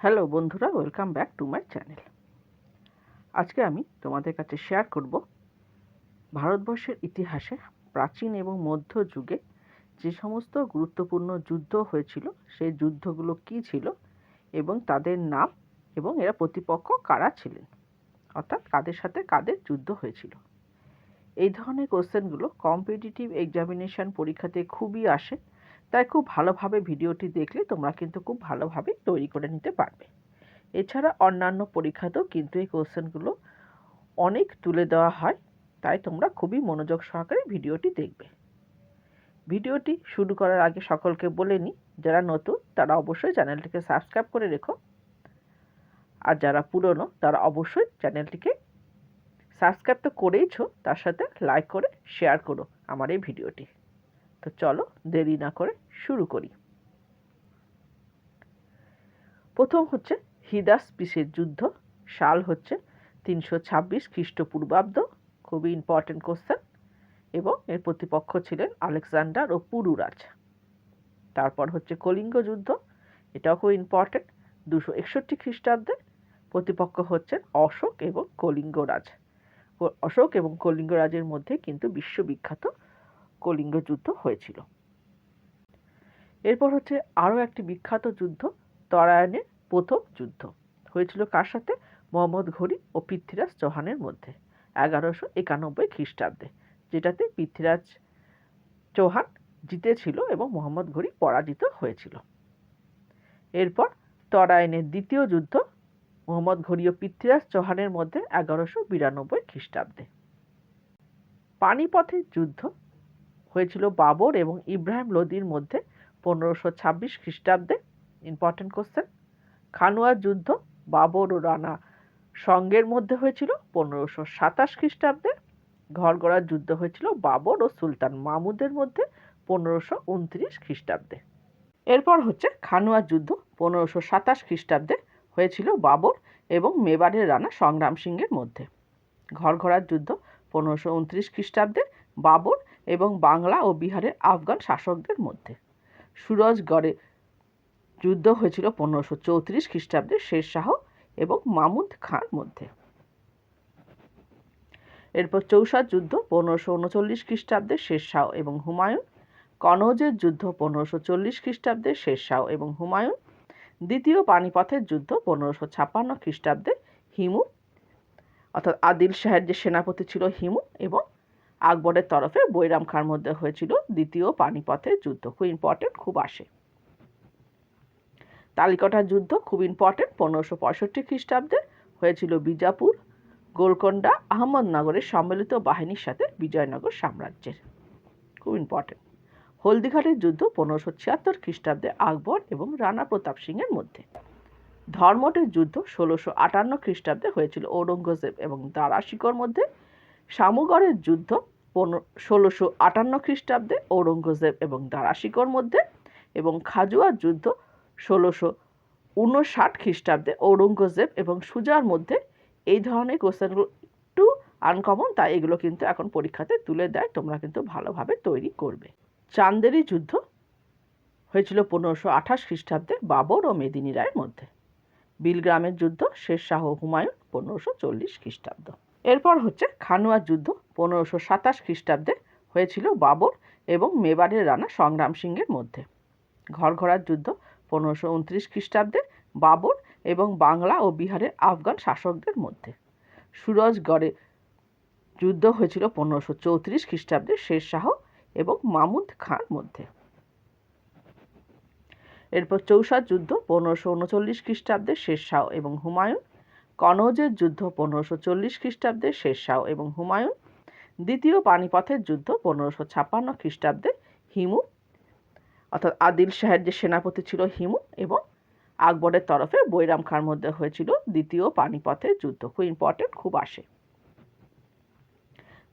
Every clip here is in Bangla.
হ্যালো বন্ধুরা welcome back to my channel আজকে আমি তোমাদের কাছে শেয়ার করব ভারতবর্ষের ইতিহাসে প্রাচীন এবং মধ্য যুগে যে সমস্ত গুরুত্বপূর্ণ যুদ্ধ হয়েছিল, সেই যুদ্ধগুলো কী ছিল এবং তাদের নাম এবং এরা প্রতিপক্ষ কারা ছিলেন? অর্থাৎ কাদের সাথে কাদের যুদ্ধ হয়েছিল? এই ধরনের কোশ্চেনগুলো কম্পিটিটিভ এক্সামিনেশন পরীক্ষাতে খুবই আসে। তাই খুব ভালোভাবে ভিডিওটি দেখলে তোমরা কিন্তু খুব ভালোভাবে তৈরি করে নিতে পারবে। এছাড়া অন্যান্য পরীক্ষাতেও কিন্তু এই কোশ্চেনগুলো অনেক তুলে দেওয়া হয়, তাই তোমরা খুবই মনোযোগ সহকারে ভিডিওটি দেখবে। ভিডিওটি শুরু করার আগে সকলকে বলে নিই, যারা নতুন তারা অবশ্যই চ্যানেলটিকে সাবস্ক্রাইব করে রেখো। আর যারা পুরনো তারা অবশ্যই চ্যানেলটিকে সাবস্ক্রাইব তো করেইছো, তার সাথে লাইক করে শেয়ার করো আমার এই ভিডিওটি। তো চলো দেরি না করে শুরু করি। প্রথম হচ্ছে হিদাস পিসের যুদ্ধ, সাল হচ্ছে তিনশো ছাব্বিশ খ্রিস্টপূর্বাব্দ, খুবই ইম্পর্টেন্ট কোশ্চেন এবং এর প্রতিপক্ষ ছিলেন আলেকজান্ডার ও পুরুরাজ। তারপর হচ্ছে কলিঙ্গ যুদ্ধ, এটাও খুব ইম্পর্টেন্ট দুশো একষট্টি খ্রিস্টাব্দে প্রতিপক্ষ হচ্ছেন অশোক এবং কলিঙ্গরাজ। অশোক এবং কলিঙ্গরাজের মধ্যে কিন্তু বিশ্ববিখ্যাত কলিঙ্গ যুদ্ধ হয়েছিল। এরপর হচ্ছে আরও একটি বিখ্যাত যুদ্ধ, তরায়ণের প্রথম যুদ্ধ। হয়েছিল কার সাথে? মোহাম্মদ ঘড়ি ও পৃথ্বীরাজ চৌহানের মধ্যে, এগারোশো একানব্বই খ্রিস্টাব্দে, যেটাতে পৃথ্বীরাজ চৌহান জিতেছিল এবং মোহাম্মদ ঘড়ি পরাজিত হয়েছিল। এরপর তরায়ণের দ্বিতীয় যুদ্ধ, মোহাম্মদ ঘড়ি ও পৃথ্বীরাজ চৌহানের মধ্যে, এগারোশো বিরানব্বই খ্রিস্টাব্দে। পানিপথের যুদ্ধ হয়েছিল বাবর এবং ইব্রাহিম লোদির মধ্যে পনেরোশো ছাব্বিশ খ্রিস্টাব্দে। ইম্পর্টেন্ট কোশ্চেন খানুয়ার যুদ্ধ বাবর ও রানা সঙ্গের মধ্যে হয়েছিল। পনেরোশো সাতাশ খ্রিস্টাব্দে ঘরগড়ার যুদ্ধ হয়েছিল বাবর ও সুলতান মাহমুদের মধ্যে পনেরোশো উনত্রিশ খ্রিস্টাব্দে। এরপর হচ্ছে খানুয়ার যুদ্ধ পনেরোশো সাতাশ খ্রিস্টাব্দে হয়েছিল বাবর এবং মেবারের রানা সংগ্রাম সিংয়ের মধ্যে। ঘরঘরার যুদ্ধ পনেরোশো উনত্রিশ খ্রিস্টাব্দে বাবর এবং বাংলা ও বিহারের আফগান শাসকদের মধ্যে। সুরজগড়ে যুদ্ধ হয়েছিল পনেরোশো চৌত্রিশ খ্রিস্টাব্দে শের শাহ এবং মামুদ খাঁর মধ্যে। এরপর চৌসার যুদ্ধ পনেরোশো উনচল্লিশ খ্রিস্টাব্দে শের শাহ এবং হুমায়ুন। কনৌজের যুদ্ধ পনেরোশো চল্লিশ খ্রিস্টাব্দে শের শাহ এবং হুমায়ুন। দ্বিতীয় পানিপথের যুদ্ধ পনেরোশো ছাপ্পান্ন খ্রিস্টাব্দে হিমু। অর্থাৎ আদিল শাহের যে সেনাপতি ছিল হিমু এবং আকবরের তরফে বৈরাম খাঁর মধ্যে হয়েছিল দ্বিতীয় পানিপথের যুদ্ধ, খুব ইম্পর্টেন্ট খুব আসে। তালিকটার যুদ্ধ খুব ইম্পর্টেন্ট পনেরোশো পঁয়ষট্টি খ্রিস্টাব্দে হয়েছিল বিজাপুর, গোলকোন্ডা, আহমদনগরের সম্মিলিত বাহিনীর সাথে বিজয়নগর সাম্রাজ্যের। খুব ইম্পর্টেন্ট হলদিঘাটের যুদ্ধ পনেরোশো ছিয়াত্তর খ্রিস্টাব্দে আকবর এবং রানা প্রতাপ সিংয়ের মধ্যে। ধর্মটের যুদ্ধ ষোলোশো আটান্ন খ্রিস্টাব্দে হয়েছিল ঔরঙ্গজেব এবং দারাশিকর মধ্যে সামুগড়ের যুদ্ধ ষোলোশো আটান্ন খ্রিস্টাব্দে ঔরঙ্গজেব এবং দারাশিকর মধ্যে এবং খাজুয়ার যুদ্ধ ষোলোশো উনষাট খ্রিস্টাব্দে ঔরঙ্গজেব এবং সুজার মধ্যে এই ধরনের কোশ্চেনগুলো একটু আনকমন তাই এগুলো কিন্তু এখন পরীক্ষাতে তুলে দেয়, তোমরা কিন্তু ভালোভাবে তৈরি করবে। চান্দেরি যুদ্ধ হয়েছিল পনেরোশো আঠাশ খ্রিস্টাব্দে বাবর ও মেদিনী রায়ের মধ্যে। বিলগ্রামের যুদ্ধ শের শাহ হুমায়ুন পনেরোশো চল্লিশ খ্রিস্টাব্দ। এরপর হচ্ছে খানুয়ার যুদ্ধ পনেরোশো সাতাশ খ্রিস্টাব্দে হয়েছিল বাবর এবং মেবারের রানা সংগ্রাম সিংয়ের মধ্যে। ঘরঘরার যুদ্ধ পনেরোশো উনত্রিশ খ্রিস্টাব্দে বাবর এবং বাংলা ও বিহারের আফগান শাসকদের মধ্যে। সুরজগড়ে যুদ্ধ হয়েছিল পনেরোশো চৌত্রিশ খ্রিস্টাব্দে শের শাহ এবং মামুদ খাঁর মধ্যে। এরপর চৌসার যুদ্ধ পনেরোশো উনচল্লিশ খ্রিস্টাব্দে শের শাহ এবং হুমায়ুন কনৌজের যুদ্ধ পনেরোশো চল্লিশ খ্রিস্টাব্দে শের শাহ এবং হুমায়ুন দ্বিতীয় পানিপথের যুদ্ধ পনেরোশো ছাপ্পান্ন খ্রিস্টাব্দে হিমু, অর্থাৎ আদিল শাহের যে সেনাপতি ছিল হিমু এবং আকবরের তরফে বৈরাম খাঁর মধ্যে হয়েছিল দ্বিতীয় পানিপথের যুদ্ধ, খুব ইম্পর্টেন্ট খুব আসে।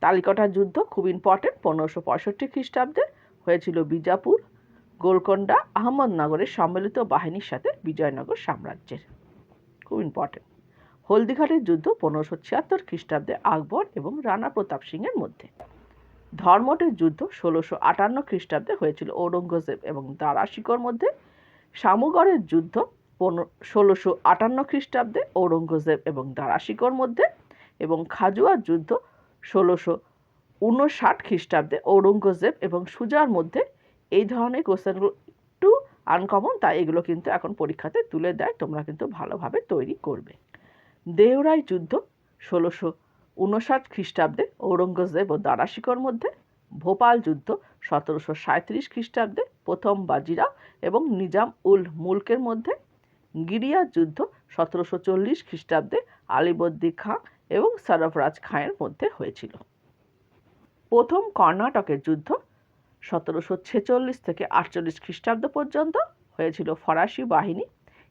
তালিকটার যুদ্ধ খুব ইম্পর্টেন্ট পনেরোশো পঁয়ষট্টি খ্রিস্টাব্দে হয়েছিল বিজাপুর, গোলকোন্ডা, আহমদনগরের সম্মিলিত বাহিনীর সাথে বিজয়নগর সাম্রাজ্যের। খুব ইম্পর্টেন্ট হলদিঘাটের যুদ্ধ পনেরোশো ছিয়াত্তর খ্রিস্টাব্দে আকবর এবং রানা প্রতাপ সিংয়ের মধ্যে। ধর্মটের যুদ্ধ ষোলোশো আটান্ন খ্রিস্টাব্দে হয়েছিল ঔরঙ্গজেব এবং দারাশিকর মধ্যে। সামুগড়ের যুদ্ধ পনেরো, ষোলোশো আটান্ন খ্রিস্টাব্দে ঔরঙ্গজেব এবং দারাশিকোর মধ্যে এবং খাজুয়ার যুদ্ধ ষোলোশো উনষাট খ্রিস্টাব্দে ঔরঙ্গজেব এবং সুজার মধ্যে। এই ধরনের কোশ্চেনগুলো একটু আনকমন তাই এগুলো কিন্তু এখন পরীক্ষাতে তুলে দেয়, তোমরা কিন্তু ভালোভাবে তৈরি করবে। দেওরাই যুদ্ধ, ষোলোশো উনষাট খ্রিস্টাব্দে ঔরঙ্গজেব ও দারাশিকর মধ্যে, ভোপাল যুদ্ধ, সতেরোশো সাঁত্রিশ খ্রিস্টাব্দে প্রথম বাজিরাও এবং নিজাম উল মুলকের মধ্যে গিরিয়ার যুদ্ধ, সতেরোশো চল্লিশ খ্রিস্টাব্দে আলিবর্দি খাঁ এবং সরফরাজ খাঁয়ের মধ্যে হয়েছিল। প্রথম কর্ণাটকের যুদ্ধ, সতেরোশো ছেচল্লিশ থেকে আটচল্লিশ খ্রিস্টাব্দ পর্যন্ত হয়েছিল ফরাসি বাহিনী,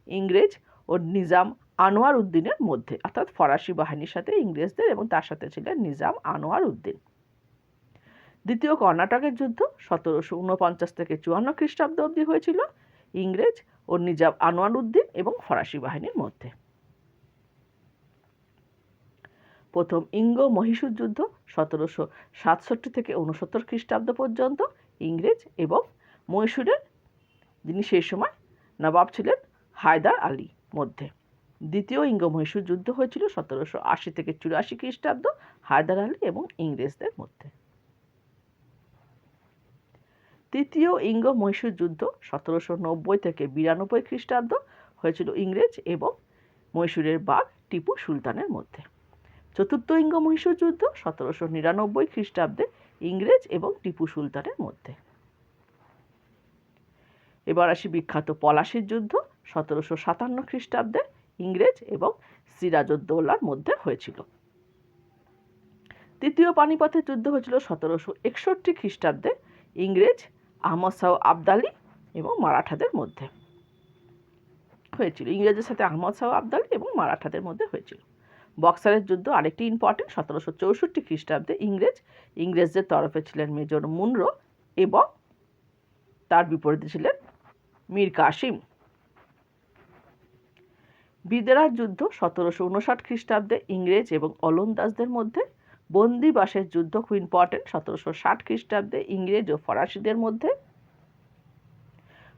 ইংরেজ ও নিজাম আনোয়ার উদ্দিনের মধ্যে, অর্থাৎ ফরাসি বাহিনীর সাথে ইংরেজদের এবং তার সাথে ছিলেন নিজাম আনোয়ার উদ্দিন। দ্বিতীয় কর্ণাটকের যুদ্ধ, সতেরোশো উনপঞ্চাশ থেকে চুয়ান্ন খ্রিস্টাব্দ অবধি হয়েছিল ইংরেজ ও নিজাম আনোয়ার উদ্দিন এবং ফরাসি বাহিনীর মধ্যে। প্রথম ইঙ্গ মহীশূর যুদ্ধ, সতেরোশো সাতষট্টি থেকে উনসত্তর খ্রিস্টাব্দ পর্যন্ত ইংরেজ এবং মহীশূরের, যিনি সেই সময় নবাব ছিলেন, হায়দার আলী মধ্যে। দ্বিতীয় ইঙ্গ মহীশূর যুদ্ধ হয়েছিল সতেরোশো আশি থেকে চুরাশি খ্রিস্টাব্দ হায়দার আলী এবং ইংরেজদের মধ্যে। তৃতীয় ইঙ্গ মহীশূর যুদ্ধ সতেরোশো নব্বই থেকে বিরানব্বই খ্রিস্টাব্দ হয়েছিল ইংরেজ এবং মহীশূরের বাঘ টিপু সুলতানের মধ্যে। চতুর্থ ইঙ্গ মহীশূর যুদ্ধ সতেরোশো নিরানব্বই খ্রিস্টাব্দে ইংরেজ এবং টিপু সুলতানের মধ্যে। এবার আসি বিখ্যাত পলাশির যুদ্ধ সতেরোশো সাতান্ন খ্রিস্টাব্দে ইংরেজ এবং সিরাজউদ্দৌলার মধ্যে হয়েছিল। তৃতীয় পানিপথের যুদ্ধ হয়েছিল সতেরোশো একষট্টি খ্রিস্টাব্দে ইংরেজ আহমদ শাহ আবদালি এবং মারাঠাদের মধ্যে হয়েছিল। ইংরেজের সাথে আহমদ শাহ আবদালি এবং মারাঠাদের মধ্যে হয়েছিল। বক্সারের যুদ্ধ আরেকটি ইম্পর্টেন্ট সতেরোশো চৌষট্টি খ্রিস্টাব্দে ইংরেজ, ইংরেজদের তরফে ছিলেন মেজর মুনরো এবং তার বিপরীতে ছিলেন মীর কাসিম। বিদেরার যুদ্ধ সতেরোশো উনষাট খ্রিস্টাব্দে ইংরেজ এবং অলন্দাজদের মধ্যে, বন্দিবাসের যুদ্ধ খুব ইম্পর্টেন্ট সতেরোশো ষাট খ্রিস্টাব্দে ইংরেজ ও ফরাসিদের মধ্যে।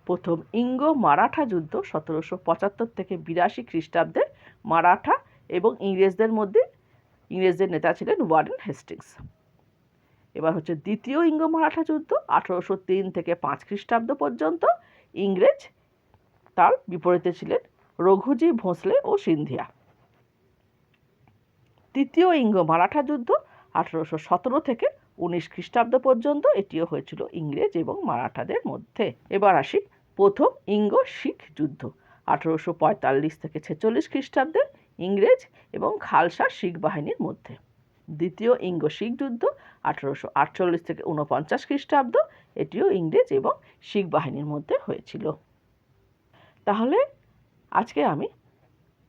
প্রথম ইঙ্গ মারাঠা যুদ্ধ সতেরোশো পঁচাত্তর থেকে বিরাশি খ্রিস্টাব্দে মারাঠা এবং ইংরেজদের মধ্যে, ইংরেজদের নেতা ছিলেন ওয়ারেন হেস্টিংস। এবার হচ্ছে দ্বিতীয় ইঙ্গ মারাঠা যুদ্ধ আঠারোশো তিন থেকে পাঁচ খ্রিস্টাব্দ পর্যন্ত ইংরেজ তার বিপরীতে ছিলেন রঘুজি, ভোঁসলে ও সিন্ধিয়া। তৃতীয় ইঙ্গ মারাঠা যুদ্ধ আঠারোশো সতেরো থেকে উনিশ খ্রিস্টাব্দ পর্যন্ত এটিও হয়েছিল ইংরেজ এবং মারাঠাদের মধ্যে। এবার আসি প্রথম ইঙ্গ শিখ যুদ্ধ আঠারোশো পঁয়তাল্লিশ থেকে ছেচল্লিশ খ্রিস্টাব্দে ইংরেজ এবং খালসা শিখ বাহিনীর মধ্যে। দ্বিতীয় ইঙ্গ শিখ যুদ্ধ আঠারোশো আটচল্লিশ থেকে উনপঞ্চাশ খ্রিস্টাব্দ এটিও ইংরেজ এবং শিখ বাহিনীর মধ্যে হয়েছিল। তাহলে আজকে আমি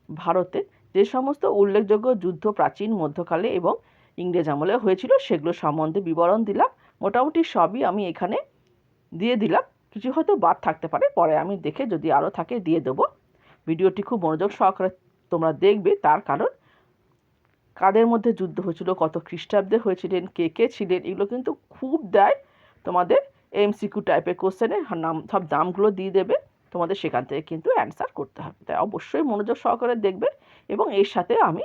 ভারতে যে সমস্ত উল্লেখযোগ্য যুদ্ধ প্রাচীন মধ্যকালে এবং ইংরেজ আমলে হয়েছিল, সেগুলো সম্বন্ধে বিবরণ দিলাম। মোটামুটি সবই আমি এখানে দিয়ে দিলাম। কিছু হয়তো বাদ থাকতে পারে, পরে আমি দেখে যদি আরও থাকে দিয়ে দেবো। ভিডিওটি খুব মনোযোগ সহকারে তোমরা দেখবে, তার কারণ কাদের মধ্যে যুদ্ধ হয়েছিল, কত খ্রিস্টাব্দে হয়েছিলেন, কে কে ছিলেন, এগুলো কিন্তু খুব দেয় তোমাদের এমসিকিউ টাইপের কোশ্চেনে নাম, সব দামগুলো দিয়ে দেবে। তোমাদের সেখান থেকে কিন্তু অ্যান্সার করতে হবে। তাই অবশ্যই মনোযোগ সহকারে দেখবে এবং এর সাথে আমি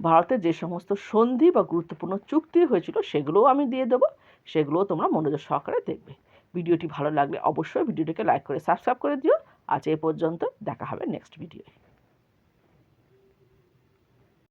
ভারতের যে সমস্ত সন্ধি বা গুরুত্বপূর্ণ চুক্তি হয়েছিল সেগুলোও আমি দিয়ে দেবো, সেগুলোও তোমরা মনোযোগ সহকারে দেখবে। ভিডিওটি ভালো লাগলে অবশ্যই ভিডিওটিকে লাইক করে সাবস্ক্রাইব করে দিও। আজ এ পর্যন্ত দেখা হবে নেক্সট ভিডিওয়ে